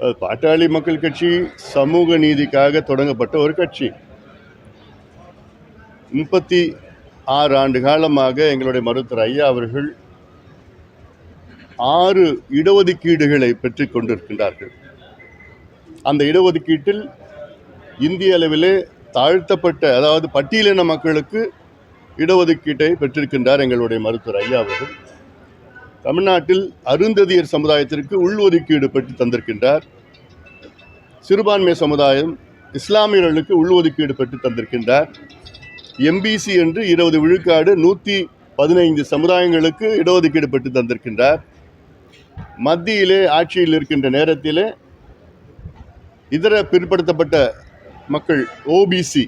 அது பாட்டாளி மக்கள் கட்சி சமூக நீதிக்காக தொடங்கப்பட்ட ஒரு கட்சி. முப்பத்தி ஆறு ஆண்டு காலமாக எங்களுடைய மருத்துவர் ஐயா அவர்கள் ஆறு இடஒதுக்கீடுகளை பெற்றுக் கொண்டிருக்கின்றார்கள். அந்த இடஒதுக்கீட்டில் இந்திய அளவிலே தாழ்த்தப்பட்ட அதாவது பட்டியலின மக்களுக்கு இடஒதுக்கீட்டை பெற்றிருக்கின்றார் எங்களுடைய மருத்துவர் ஐயா அவர்கள். தமிழ்நாட்டில் அருந்ததியர் சமுதாயத்திற்கு உள்ஒதுக்கீடு பெற்று தந்திருக்கின்றார். சிறுபான்மை சமுதாயம் இஸ்லாமியர்களுக்கு உள்ஒதுக்கீடு பெற்று தந்திருக்கின்றார். எம்பிசி என்று இருபது விழுக்காடு நூற்றி பதினைந்து சமுதாயங்களுக்கு இடஒதுக்கீடு பெற்று தந்திருக்கின்றார். மத்தியிலே ஆட்சியில் இருக்கின்ற நேரத்திலே இதர பிற்படுத்தப்பட்ட மக்கள் ஓபிசி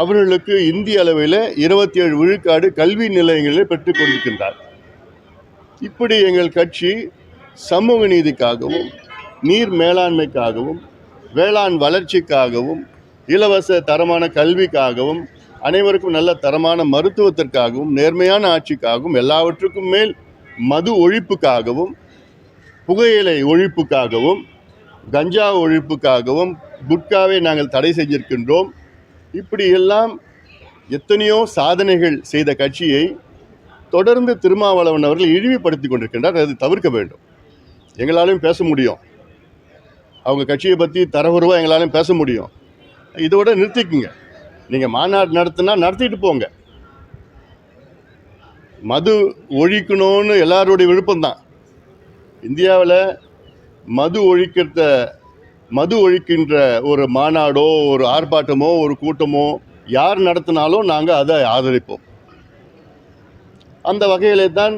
அவர்களுக்கு இந்திய அளவில் இருபத்தி ஏழு விழுக்காடு கல்வி நிலையங்களில் பெற்றுக் கொண்டிருக்கின்றார். இப்படி எங்கள் கட்சி சமூக நீதிக்காகவும் நீர் மேலாண்மைக்காகவும் வேளாண் வளர்ச்சிக்காகவும் இலவச தரமான கல்விக்காகவும் அனைவருக்கும் நல்ல தரமான மருத்துவத்திற்காகவும் நேர்மையான ஆட்சிக்காகவும் எல்லாவற்றுக்கும் மேல் மது ஒழிப்புக்காகவும் புகையிலை ஒழிப்புக்காகவும் கஞ்சா ஒழிப்புக்காகவும் குட்காவை நாங்கள் தடை செஞ்சிருக்கின்றோம். இப்படியெல்லாம் எத்தனையோ சாதனைகள் செய்த கட்சியை தொடர்ந்து திருமாவளவன் அவர்கள் இழிவுபடுத்தி கொண்டிருக்கின்றார். அது தவிர்க்க வேண்டும். எங்களாலையும் பேச முடியும். அவங்க கட்சியை பற்றி தரவுருவாக எங்களாலும் பேச முடியும். இதோட நிறுத்திக்குங்க. நீங்கள் மாநாடு நடத்தினா நடத்திட்டு போங்க. மது ஒழிக்கணும்னு எல்லாருடைய விருப்பம்தான் இந்தியாவில் மது ஒழிக்கிறத மது ஒழிக்கின்ற ஒரு மாநாடோ ஒரு ஆர்ப்பாட்டமோ ஒரு கூட்டமோ யார் நடத்தினாலும் நாங்கள் அதை ஆதரிப்போம். அந்த வகையிலே தான்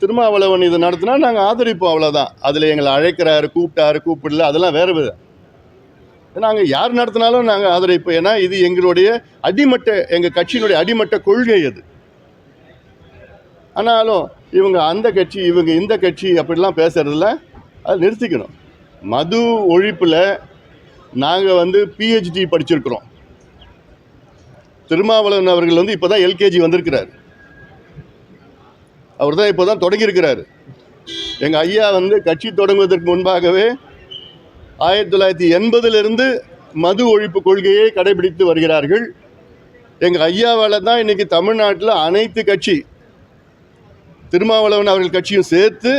திருமாவளவன் இதை நடத்தினா நாங்கள் ஆதரிப்போம் அவ்வளோதான் அதில் எங்களை அழைக்கிறாரு கூப்பிட்டாரு கூப்பிடல அதெல்லாம் வேறு விதம். நாங்கள் யார் நடத்தினாலும் நாங்கள் ஆதரிப்போம். ஏன்னா இது எங்களுடைய அடிமட்ட எங்கள் கட்சியினுடைய அடிமட்ட கொள்கை அது. ஆனாலும் இவங்க அந்த கட்சி இவங்க இந்த கட்சி அப்படிலாம் பேசுறதில்ல அதை நிறுத்திக்கணும். மது ஒழிப்பில் நாங்கள் வந்து பிஹெச்டி படிச்சிருக்கிறோம். திருமாவளவன் அவர்கள் வந்து இப்போ தான் எல்கேஜி வந்திருக்கிறார். அவர் தான் இப்போ தான் தொடங்கியிருக்கிறார். எங்கள் ஐயா வந்து கட்சி தொடங்குவதற்கு முன்பாகவே ஆயிரத்தி தொள்ளாயிரத்தி எண்பதிலிருந்து மது ஒழிப்பு கொள்கையை கடைபிடித்து வருகிறார்கள். எங்கள் ஐயாவால் தான் இன்றைக்கி தமிழ்நாட்டில் அனைத்து கட்சி திருமாவளவன் அவர்கள் கட்சியும் சேர்த்து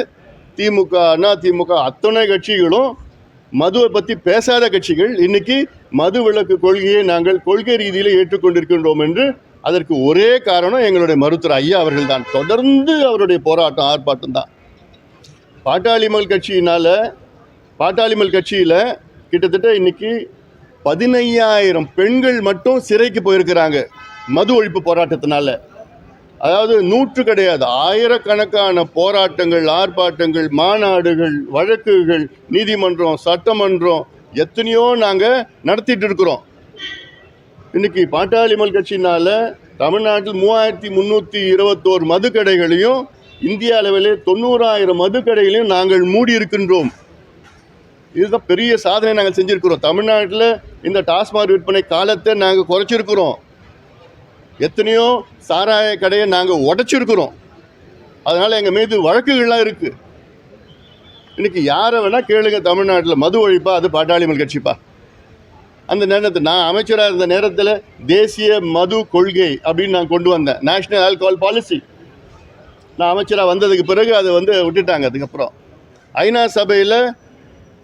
திமுக அண்ணா திமுக அத்தனை கட்சிகளும் மதுவை பற்றி பேசாத கட்சிகள். இன்றைக்கி மது விலக்கு கொள்கையை நாங்கள் கொள்கை ரீதியில் ஏற்றுக்கொண்டிருக்கின்றோம் என்று அதற்கு ஒரே காரணம் எங்களுடைய மருத்துவர் ஐயா அவர்கள் தான் தொடர்ந்து அவருடைய போராட்டம் ஆர்ப்பாட்டம் தான் பாட்டாளிமல் கட்சியினால் பாட்டாளிமல் கட்சியில் கிட்டத்தட்ட இன்னைக்கு பதினையாயிரம் பெண்கள் மட்டும் சிறைக்கு போயிருக்கிறாங்க மது ஒழிப்பு போராட்டத்தினால. அதாவது நூற்று கிடையாது ஆயிரக்கணக்கான போராட்டங்கள் ஆர்ப்பாட்டங்கள் மாநாடுகள் வழக்குகள் நீதிமன்றம் சட்டமன்றம் எத்தனையோ நாங்கள் நடத்திட்டு இருக்கிறோம். இன்னைக்கு பாட்டாளிமல் கட்சினால தமிழ்நாட்டில் மூவாயிரத்தி முந்நூற்றி இருபத்தோரு மதுக்கடைகளையும் இந்திய அளவில் தொண்ணூறாயிரம் மதுக்கடைகளையும் நாங்கள் மூடி இருக்கின்றோம். இதுதான் பெரிய சாதனை நாங்கள் செஞ்சுருக்கிறோம். தமிழ்நாட்டில் இந்த டாஸ்மாக் விற்பனை காலத்தை நாங்கள் குறைச்சிருக்கிறோம். எத்தனையோ சாராய கடையை நாங்கள் உடச்சிருக்கிறோம். அதனால் எங்கள் மீது வழக்குகள்லாம் இருக்குது இன்றைக்கி யாரை வேணால் கேளுங்க தமிழ்நாட்டில். மது ஒழிப்பா அது பாட்டாளிமல் கட்சிப்பா. அந்த நேரத்தில் நான் அமைச்சராக இருந்த நேரத்தில் தேசிய மது கொள்கை அப்படின்னு நான் கொண்டு வந்தேன். நேஷ்னல் ஆல்கஹால் பாலிசி நான் அமைச்சராக வந்ததுக்கு பிறகு அதை வந்து விட்டுட்டாங்க. அதுக்கப்புறம் ஐநா சபையில்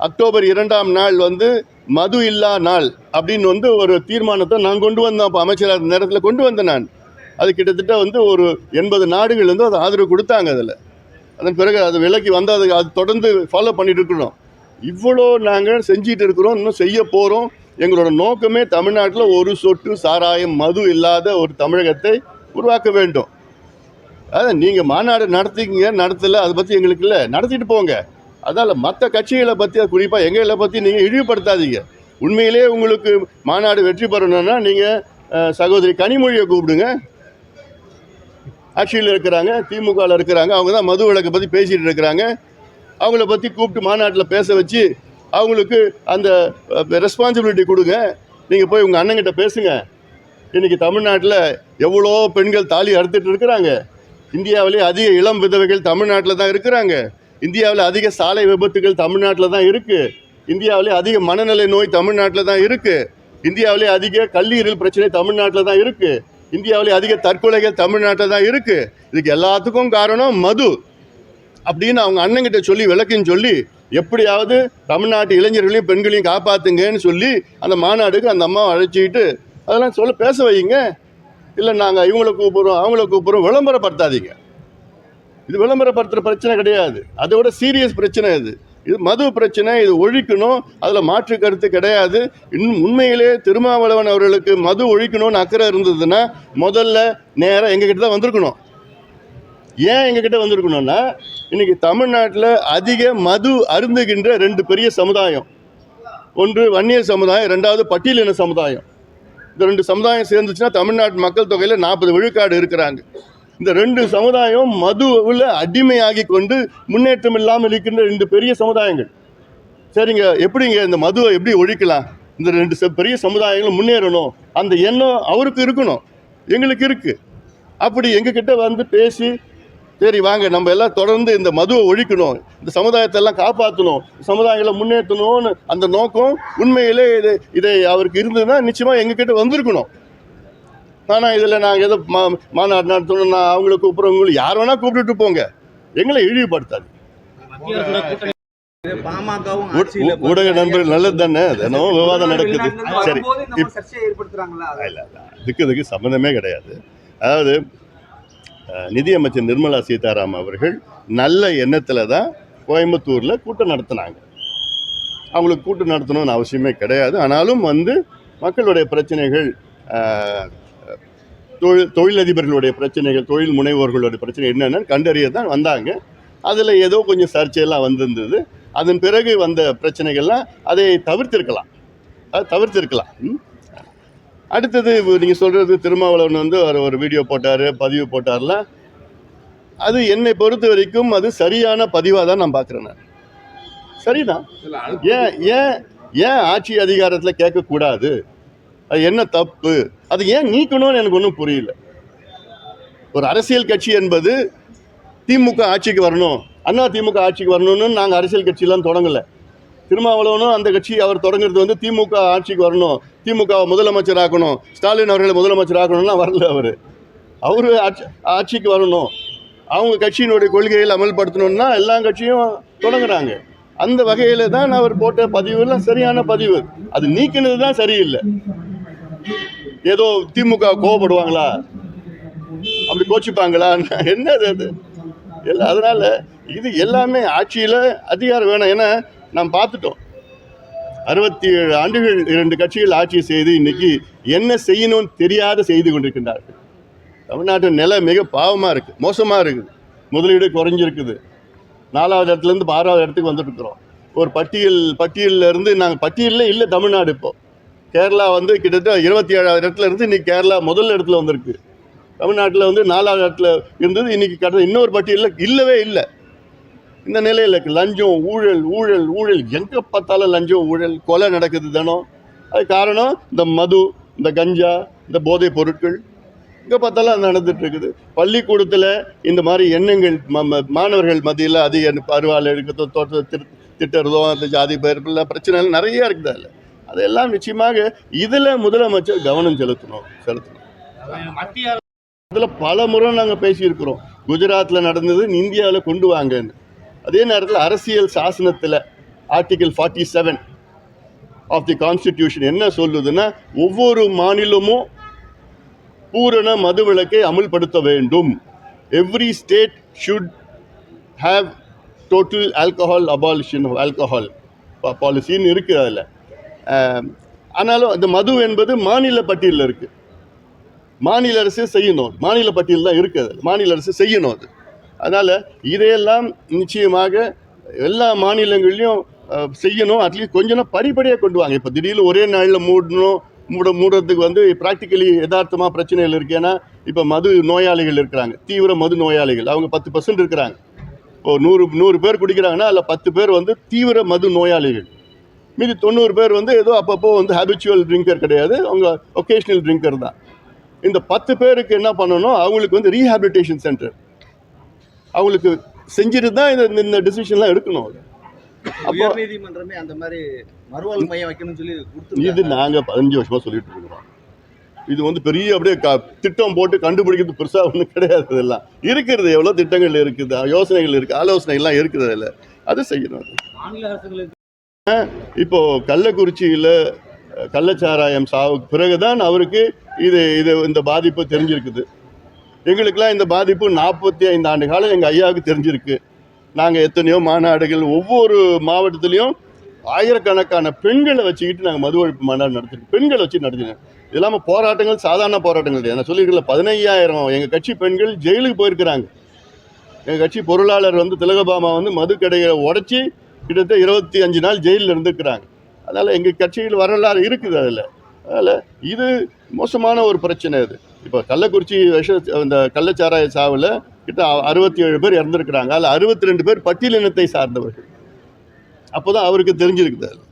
அக்டோபர் இரண்டாம் நாள் வந்து மது இல்லா நாள் அப்படின்னு வந்து ஒரு தீர்மானத்தை நான் கொண்டு வந்தேன். அப்போ அமைச்சராக இருந்த நேரத்தில் கொண்டு வந்தேன் நான். அது கிட்டத்தட்ட வந்து ஒரு எண்பது நாடுகள் வந்து அதை ஆதரவு கொடுத்தாங்க அதில். அதன் பிறகு அது விலக்கி வந்து அது அது தொடர்ந்து ஃபாலோ பண்ணிட்டு இருக்கிறோம். இவ்வளோ நாங்கள் செஞ்சிட்டு இருக்கிறோம். இன்னும் செய்ய போகிறோம் எங்களோட நோக்கமே தமிழ்நாட்டில் ஒரு சொட்டு சாராயம் மது இல்லாத ஒரு தமிழகத்தை உருவாக்க வேண்டும். அதான் நீங்கள் மாநாடு நடத்திக்கிங்க நடத்தலை அதை பற்றி எங்களுக்கு இல்லை. நடத்திட்டு போங்க. அதால் மற்ற கட்சிகளை பற்றி குறிப்பாக எங்களை பற்றி நீங்கள் இழிவுபடுத்தாதீங்க. உண்மையிலே உங்களுக்கு மாநாடு வெற்றி பெறணும்னா நீங்கள் சகோதரி கனிமொழியை கூப்பிடுங்க. ஆட்சியில் இருக்கிறாங்க திமுகவில் இருக்கிறாங்க அவங்க தான் மது விளக்கை பற்றி பேசிகிட்டு இருக்கிறாங்க. அவங்கள பற்றி கூப்பிட்டு மாநாட்டில் பேச வச்சு அவங்களுக்கு அந்த ரெஸ்பான்சிபிலிட்டி கொடுங்க. நீங்கள் போய் உங்கள் அண்ணங்கிட்ட பேசுங்க. இன்றைக்கி தமிழ்நாட்டில் எவ்வளோ பெண்கள் தாலி அறுத்துட்டு இருக்கிறாங்க. இந்தியாவிலே அதிக இளம் விதவைகள் தமிழ்நாட்டில் தான் இருக்கிறாங்க. இந்தியாவில் அதிக சாலை விபத்துகள் தமிழ்நாட்டில் தான் இருக்குது இந்தியாவிலே அதிக மனநிலை நோய் தமிழ்நாட்டில் தான் இருக்குது இந்தியாவிலே அதிக கல்லீரல் பிரச்சனை தமிழ்நாட்டில் தான் இருக்குது இந்தியாவிலே அதிக தற்கொலைகள் தமிழ்நாட்டில் தான் இருக்குது இதுக்கு எல்லாத்துக்கும் காரணம் மது. அப்படின்னு அவங்க அண்ணங்கிட்ட சொல்லி விளக்குன்னு சொல்லி எப்படியாவது தமிழ்நாட்டு இளைஞர்களையும் பெண்களையும் காப்பாத்துங்கன்னு சொல்லி அந்த மாநாடுக்கு அந்த அம்மாவை அழைச்சிக்கிட்டு அதெல்லாம் சொல்ல பேச வைங்க இல்லை நாங்கள் இவங்கள கூப்பிட்றோம் அவங்கள கூப்பிட்றோம் விளம்பரப்படுத்தாதீங்க. இது விளம்பரப்படுத்துகிற பிரச்சனை கிடையாது. அதோட சீரியஸ் பிரச்சனை இது. இது மது பிரச்சனை இது ஒழிக்கணும் அதில் மாற்று கருத்து கிடையாது. இன்னும் உண்மையிலே திருமாவளவன் அவர்களுக்கு மது ஒழிக்கணும்னு அக்கறை இருந்ததுன்னா முதல்ல நேராக எங்ககிட்ட தான் வந்திருக்கணும். ஏன் எங்ககிட்ட வந்திருக்கணும்னா இன்னைக்கு தமிழ்நாட்டில் அதிக மது அருந்துகின்ற ரெண்டு பெரிய சமுதாயம். ஒன்று வன்னியர் சமுதாயம் ரெண்டாவது பட்டியலின சமுதாயம். இந்த ரெண்டு சமுதாயம் சேர்ந்துச்சுன்னா தமிழ்நாட்டு மக்கள் தொகையில் நாற்பது விழுக்காடு இருக்கிறாங்க. இந்த ரெண்டு சமுதாயம் மதுவில் அடிமையாகி கொண்டு முன்னேற்றம் இல்லாமல் இருக்கின்ற ரெண்டு பெரிய சமுதாயங்கள். சரிங்க எப்படிங்க இந்த மதுவை எப்படி ஒழிக்கலாம்? இந்த ரெண்டு ச- பெரிய சமுதாயங்களும் முன்னேறணும். அந்த எண்ணம் அவருக்கு இருக்கணும். எங்களுக்கு இருக்குது அப்படி எங்ககிட்ட வந்து பேசி சரி வாங்க நம்ம எல்லாம் தொடர்ந்து இந்த மதுவை ஒழிக்கணும். இந்த சமுதாயத்தை எல்லாம் காப்பாற்றணும் சமுதாயங்களை முன்னேற்றணும்னு அந்த நோக்கம் உண்மையிலே இது இதை அவருக்கு இருந்ததுன்னா நிச்சயமாக எங்ககிட்ட வந்திருக்கணும். ஆனால் இதில் நாங்கள் எதோ மா மாநாடு நடத்தணும் நான் அவங்கள கூப்பிட்றோம் உங்களுக்கு யார் வேணால் கூப்பிட்டுட்டு போங்க. எங்களை இழிவுபடுத்தாது ஊடக நண்பர்கள் நல்லது தானே? தினமும் விவாதம் நடக்குது. சரி. இதுக்கு இதுக்கு சம்மந்தமே கிடையாது. அதாவது நிதியமைச்சர் நிர்மலா சீதாராமன் அவர்கள் நல்ல எண்ணத்தில் தான் கோயம்புத்தூரில் கூட்டம் நடத்தினாங்க. அவங்களுக்கு கூட்டம் நடத்தணும்னு அவசியமே கிடையாது. ஆனாலும் வந்து மக்களுடைய பிரச்சனைகள் தொழில் தொழிலதிபர்களுடைய பிரச்சனைகள் தொழில் முனைவோர்களுடைய பிரச்சனை என்னென்னு கண்டறிய தான் வந்தாங்க. அதில் ஏதோ கொஞ்சம் சர்ச்சையெல்லாம் வந்திருந்தது. அதன் பிறகு வந்த பிரச்சனைகள்லாம் அதை தவிர்த்திருக்கலாம். அதை தவிர்த்திருக்கலாம். ம்? அடுத்தது நீங்கள் சொல்கிறது திருமாவளவன் வந்து அவர் ஒரு வீடியோ போட்டார் பதிவு போட்டார்ல. அது என்னை பொறுத்த வரைக்கும் அது சரியான பதிவாக தான் நான் பார்க்குறேன் நான். சரிதான். ஏன் ஏன் ஏன் ஆட்சி அதிகாரத்தில் கேட்கக்கூடாது? அது என்ன தப்பு? அது ஏன் நீக்கணும்னு எனக்கு ஒன்றும் புரியல. ஒரு அரசியல் கட்சி என்பது திமுக ஆட்சிக்கு வரணும். அண்ணா திமுக ஆட்சிக்கு வரணும்னு நாங்கள் அரசியல் கட்சியெல்லாம் தொடங்கலை. திருமாவளவனும் அந்த கட்சி அவர் தொடங்குறது வந்து திமுக ஆட்சிக்கு வரணும். திமுக முதலமைச்சர் ஆக்கணும் ஸ்டாலின் அவர்களை முதலமைச்சர் ஆக்கணும்னா வரல அவர். அவர் ஆட்சி ஆட்சிக்கு வரணும். அவங்க கட்சியினுடைய கொள்கையில் அமல்படுத்தணும்னா எல்லா கட்சியும் தொடங்குறாங்க. அந்த வகையில் தான் அவர் போட்ட பதிவுலாம் சரியான பதிவு. அது நீக்கினது தான் சரியில்லை. ஏதோ திமுக கோவப்படுவாங்களா? அப்படி கோச்சிப்பாங்களா? என்னது அது? அதனால் அதனால இது எல்லாமே ஆட்சியில் அதிகாரம் வேணும். ஏன்னா நாம் பார்த்துட்டோம். அறுபத்தி ஏழு ஆண்டுகள் இரண்டு கட்சிகள் ஆட்சி செய்து இன்னைக்கு என்ன செய்யணும்னு தெரியாத செய்து கொண்டிருக்கின்றார்கள். தமிழ்நாட்டு நிலை மிக பாவமாக இருக்குது மோசமாக இருக்குது. முதலீடு குறைஞ்சிருக்குது. நாலாவது இடத்துலேருந்து ஆறாவது இடத்துக்கு வந்துட்டு இருக்கிறோம் ஒரு பட்டியல் பட்டியலில் இருந்து நாங்கள் பட்டியலில் இல்லை தமிழ்நாடு இப்போது கேரளா வந்து கிட்டத்தட்ட இருபத்தி ஏழாவது இடத்துல இருந்து இன்றைக்கி கேரளா முதல் இடத்துல வந்திருக்கு. தமிழ்நாட்டில் வந்து நாலாவது இடத்துல இருந்தது இன்னைக்கு கடந்த இன்னொரு பட்டியலில் இல்லவே இல்லை. இந்த நிலையில் லஞ்சம் ஊழல் ஊழல் ஊழல். எங்கே பார்த்தாலும் லஞ்சம் ஊழல் கொலை நடக்குது தினம். அது காரணம் இந்த மது இந்த கஞ்சா இந்த போதைப் பொருட்கள். எங்கே பார்த்தாலும் அது நடந்துட்டு பள்ளிக்கூடத்தில் இந்த மாதிரி எண்ணங்கள் ம- ம- மாணவர்கள் மத்தியில் அதிக பருவால் எடுக்கிறதோ தோட்ட திரு- திட்டுறதோ அந்த ஜாதி பெயர்ல பிரச்சனைகள் நிறைய இருக்குது அதில். அதெல்லாம் நிச்சயமாக இதில் முதலமைச்சர் கவனம் செலுத்தணும் செலுத்தணும். மத்திய அரசு அதில் பல முறை நாங்கள் பேசியிருக்கிறோம். குஜராத்தில் நடந்தது இந்தியாவில் கொண்டு வாங்கன்னு. அதே நேரத்தில் அரசியல் சாசனத்தில் article forty seven of the constitution என்ன சொல்லுதுன்னா ஒவ்வொரு மாநிலமும் பூரண மதுவிலக்கை அமல்படுத்த வேண்டும். Every state should have total alcohol abolition of alcohol பாலிசின்னு இருக்குது அதில். ஆனாலும் இந்த மது என்பது மாநில பட்டியலில் இருக்குது மாநில அரசு செய்யணும். மாநில பட்டியல் தான் இருக்குது அதில் மாநில அரசு செய்யணும் அது. அதனால் இதையெல்லாம் நிச்சயமாக எல்லா மாநிலங்கள்லையும் செய்யணும். அட்லீஸ்ட் கொஞ்சம் படிப்படியாக கொண்டு வாங்க. இப்போ திடீர்னு ஒரே நாளில் மூடணும் மூட மூடுறதுக்கு வந்து ப்ராக்டிக்கலி யதார்த்தமாக பிரச்சனைகள் இருக்கேன்னா இப்போ மது நோயாளிகள் இருக்கிறாங்க. தீவிர மது நோயாளிகள். அவங்க பத்து பர்சன்ட் இருக்கிறாங்க. இப்போ நூறு நூறு பேர் குடிக்கிறாங்கன்னா அதில் பத்து பேர் வந்து தீவிர மது நோயாளிகள். மீதி தொண்ணூறு பேர் வந்து ஏதோ அப்பப்போ வந்து ஹேபிச்சுவல் ட்ரிங்கர் கிடையாது. அவங்க ஒகேஷ்னல் ட்ரிங்கர் தான். இந்த பத்து பேருக்கு என்ன பண்ணணும்? அவங்களுக்கு வந்து ரீஹாபிலிட்டேஷன் சென்டர் அவங்களுக்கு செஞ்சுட்டு தான் இந்த இந்த டிசிஷன்லாம் எடுக்கணும். அப்போ உயர் நீதிமன்றமே அந்த மாதிரி மறுவாழ்வு மையம் வைக்கணும்னு சொல்லி இது கொடுத்துருக்காங்க நாங்கள் பதினஞ்சு வருஷமா சொல்லிட்டு இருக்கிறோம். இது வந்து பெரிய அப்படியே க திட்டம் போட்டு கண்டுபிடிக்கிறது பெருசாக ஒன்றும் கிடையாது இதெல்லாம். இருக்கிறது எவ்வளோ திட்டங்கள் இருக்குது யோசனைகள் இருக்குது ஆலோசனைகள்லாம் இருக்குது அதில். அதை செய்யணும் மாநில அரசுகளுக்கு இப்போ கள்ளக்குறிச்சியில் கள்ளச்சாராயம் சாவுக்கு பிறகுதான் அவருக்கு இது இது இந்த பாதிப்பு தெரிஞ்சிருக்குது. எங்களுக்கெல்லாம் இந்த பாதிப்பு நாற்பத்தி ஐந்து ஆண்டு காலம் எங்கள் ஐயாவுக்கு தெரிஞ்சிருக்கு. நாங்கள் எத்தனையோ மாநாடுகள் ஒவ்வொரு மாவட்டத்துலேயும் ஆயிரக்கணக்கான பெண்களை வச்சுக்கிட்டு நாங்கள் மது ஒழிப்பு மாநாடு நடத்திருக்கோம். பெண்களை வச்சு நடத்தினோம். இது இல்லாமல் போராட்டங்கள் சாதாரண போராட்டங்கள் நான் சொல்லியிருக்கல பதினையாயிரம் எங்கள் கட்சி பெண்கள் ஜெயிலுக்கு போயிருக்கிறாங்க. எங்கள் கட்சி பொருளாளர் வந்து திலகபாமா வந்து மது கடையை உடச்சி கிட்டத்தட்ட இருபத்தி அஞ்சு நாள் ஜெயிலில் இருந்துக்கிறாங்க அதனால் எங்கள் கட்சியில் வரலாறு இருக்குது அதில். அதனால் இது மோசமான ஒரு பிரச்சனை இது இப்போ கள்ளக்குறிச்சி விஷ இந்த கள்ளச்சாராய சாவில் கிட்ட அறுபத்தி ஏழு பேர் இறந்துருக்கிறாங்க. அதில் அறுபத்தி ரெண்டு பேர் பட்டியலினத்தை சார்ந்தவர்கள். அப்போ தான் அவருக்கு தெரிஞ்சிருக்குது அதில்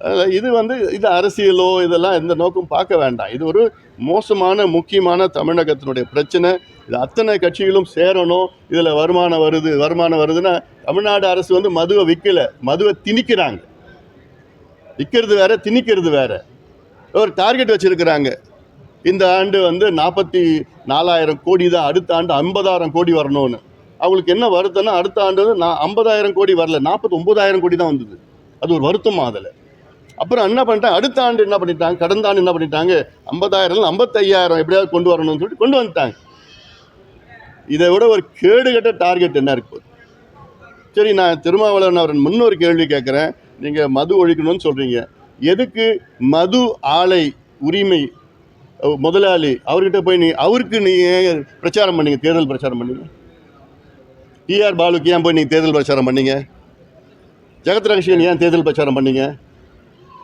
அதனால் இது வந்து இது அரசியலோ இதெல்லாம் எந்த நோக்கம் பார்க்க வேண்டாம். இது ஒரு மோசமான முக்கியமான தமிழகத்தினுடைய பிரச்சனை. இது அத்தனை கட்சிகளும் சேரணும். இதில் வருமானம் வருது வருமானம் வருதுன்னா தமிழ்நாடு அரசு வந்து மதுவை விற்கல மதுவை திணிக்கிறாங்க. விற்கிறது வேற திணிக்கிறது வேற. ஒரு டார்கெட் வச்சுருக்குறாங்க. இந்த ஆண்டு வந்து நாற்பத்தி நாலாயிரம் கோடி தான் அடுத்த ஆண்டு ஐம்பதாயிரம் கோடி வரணும்னு. அவங்களுக்கு என்ன வருத்தம்னா அடுத்த ஆண்டு வந்து நான் ஐம்பதாயிரம் கோடி வரல நாற்பத்தி ஒம்பதாயிரம் கோடி தான் வந்தது. அது ஒரு வருத்தம் அதில். அப்புறம் என்ன பண்ணிட்டாங்க அடுத்த ஆண்டு என்ன பண்ணிட்டாங்க கடந்த ஆண்டு என்ன பண்ணிட்டாங்க ஐம்பதாயிரம் ஐம்பத்தையாயிரம் எப்படியாவது கொண்டு வரணும்னு சொல்லிட்டு கொண்டு வந்துட்டாங்க. இதை விட ஒரு கேடுகட்ட டார்கெட் என்ன இருக்கு சரி நான் திருமாவளவன் அவரன் முன்னொரு கேள்வி கேட்குறேன். நீங்கள் மது ஒழிக்கணும்னு சொல்கிறீங்க எதுக்கு மது ஆலை உரிமை முதலாளி அவர்கிட்ட போய் நீ அவருக்கு நீ ஏன் பிரச்சாரம் பண்ணீங்க? தேர்தல் பிரச்சாரம் பண்ணீங்க? டிஆர் பாலுக்கு ஏன் போய் நீங்கள் தேர்தல் பிரச்சாரம் பண்ணீங்க? ஜெகத் ரகசியன் ஏன் தேர்தல் பிரச்சாரம் பண்ணீங்க?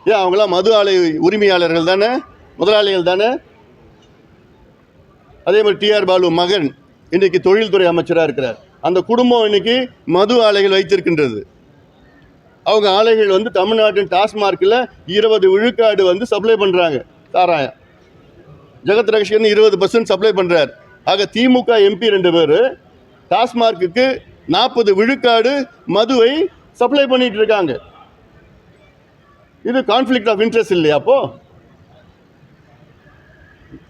ஏன் அவங்களாம் மது ஆலை உரிமையாளர்கள் தானே? முதலாளிகள் தானே? அதே மாதிரி டிஆர் பாலு மகன் இன்றைக்கு தொழில்துறை அமைச்சராக இருக்கிறார். அந்த குடும்பம் இன்னைக்கு மது ஆலைகள் வைத்திருக்கின்றது. அவங்க ஆலைகள் வந்து தமிழ்நாட்டின் டாஸ்மார்க்கில் இருபது விழுக்காடு வந்து சப்ளை பண்ணுறாங்க சாராயம். ஜெகத் ரகசியன் இருபது பர்சன்ட் சப்ளை பண்ணுறார் ஆக திமுக எம்பி ரெண்டு பேர் டாஸ்மார்க்குக்கு நாற்பது விழுக்காடு மதுவை சப்ளை பண்ணிட்டு இருக்காங்க. இது கான்ஃப்ளிக்ட் ஆஃப் இன்ட்ரெஸ்ட் இல்லையா அப்போ?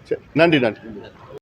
சரி, நன்றி நன்றி.